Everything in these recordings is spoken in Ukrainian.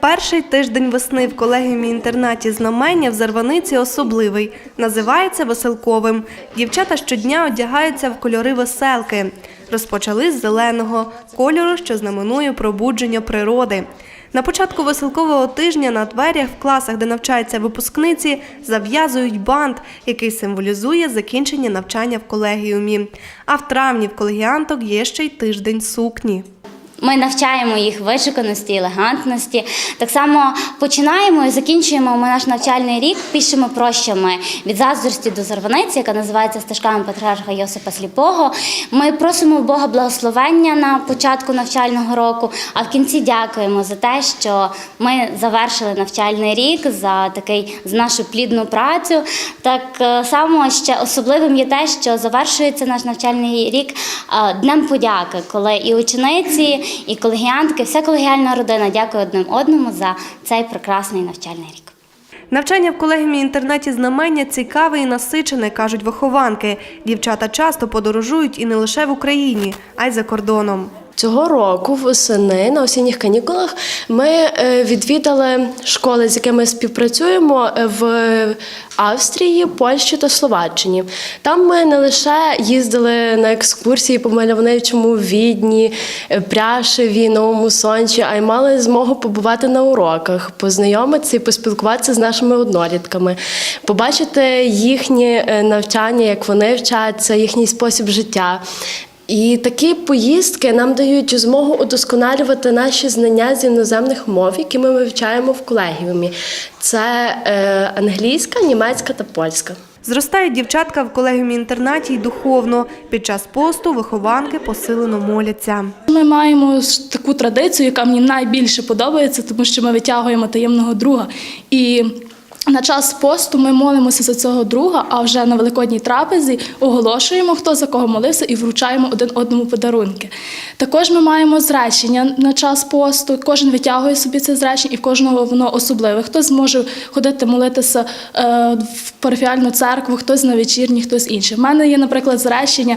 Перший тиждень весни в колегіумі інтернаті знамення в Зарваниці особливий. Називається веселковим. Дівчата щодня одягаються в кольори веселки. Розпочали з зеленого кольору, що знаменує пробудження природи. На початку веселкового тижня на дверях в класах, де навчаються випускниці, зав'язують бант, який символізує закінчення навчання в колегіумі. А в травні в колегіанток є ще й тиждень сукні. Ми навчаємо їх вишуканості, елегантності. Так само починаємо і закінчуємо ми наш навчальний рік пішими прощами від заздрості до зарваниці, яка називається стежками патріарха Йосипа Сліпого. Ми просимо Бога благословення на початку навчального року, а в кінці дякуємо за те, що ми завершили навчальний рік за такий за нашу плідну працю. Так е, само ще особливим є те, що завершується наш навчальний рік е, днем подяки, коли і учениці, і колегіантки, вся колегіальна родина дякує одним одному за цей прекрасний навчальний рік. Навчання в колегіумі інтернаті знамення цікаве і насичене, кажуть вихованки. Дівчата часто подорожують і не лише в Україні, а й за кордоном. Цього року восени на осінніх канікулах ми е, відвідали школи, з якими співпрацюємо е, в Австрії, Польщі та Словаччині. Там ми не лише їздили на екскурсії по мальовничому відні, е, Пряшеві, Новому Сончі, а й мали змогу побувати на уроках, познайомитися і поспілкуватися з нашими однолітками, побачити їхнє навчання, як вони вчаться, їхній спосіб життя. І такі поїздки нам дають змогу удосконалювати наші знання з іноземних мов, які ми вивчаємо в колегіумі. Це е, англійська, німецька та польська. Зростають дівчатка в колегіумі інтернаті й духовно. Під час посту вихованки посилено моляться. Ми маємо таку традицію, яка мені найбільше подобається, тому що ми витягуємо таємного друга. І на час посту ми молимося за цього друга, а вже на великодній трапезі оголошуємо, хто за кого молився, і вручаємо один одному подарунки. Також ми маємо зречення на час посту. Кожен витягує собі це зречення, і в кожного воно особливе. Хтось зможе ходити молитися е, в парафіальну церкву, хтось на вечірні, хтось інший. У мене є, наприклад, зречення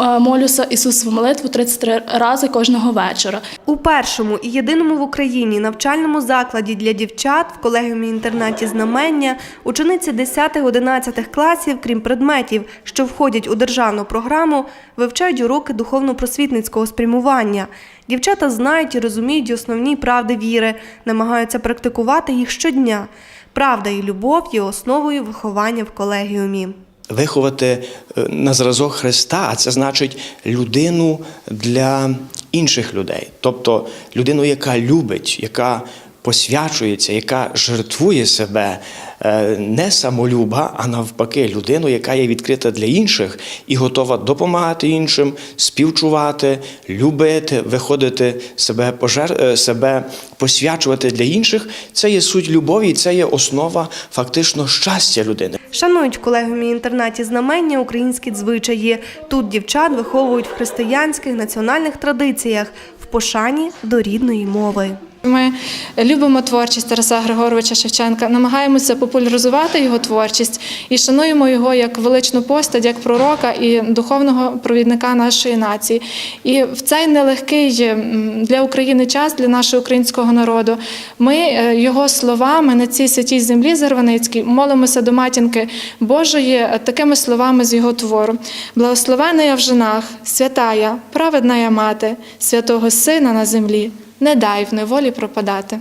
е, молюся Ісусову молитву 33 рази кожного вечора. У першому і єдиному в Україні навчальному закладі для дівчат в колегіумі інтернаті знамення учениці 10-11 класів, крім предметів, що входять у державну програму, вивчають уроки духовно-просвітницького спрямування. Дівчата знають і розуміють основні правди віри, намагаються практикувати їх щодня. Правда і любов є основою виховання в колегіумі. виховати е, на зразок Христа, а це значить людину для інших людей, тобто людину, яка любить, яка посвячується, яка жертвує себе, е, не самолюба, а навпаки, людину, яка є відкрита для інших і готова допомагати іншим, співчувати, любити, виходити себе пожер... е, себе посвячувати для інших. Це є суть любові, це є основа фактично щастя людини. Шанують в колегіумі інтернаті знамення українські звичаї. Тут дівчат виховують в християнських національних традиціях в пошані до рідної мови. Ми любимо творчість Тараса Григоровича Шевченка, намагаємося популяризувати його творчість і шануємо його як величну постать, як пророка і духовного провідника нашої нації. І в цей нелегкий для України час, для нашого українського народу, ми е, його словами на цій святій землі Зарваницькій молимося до матінки Божої е, такими словами з його твору: Благословена я в женах, святая, праведна я мати, святого Сина на землі. Не дай в неволі пропадати.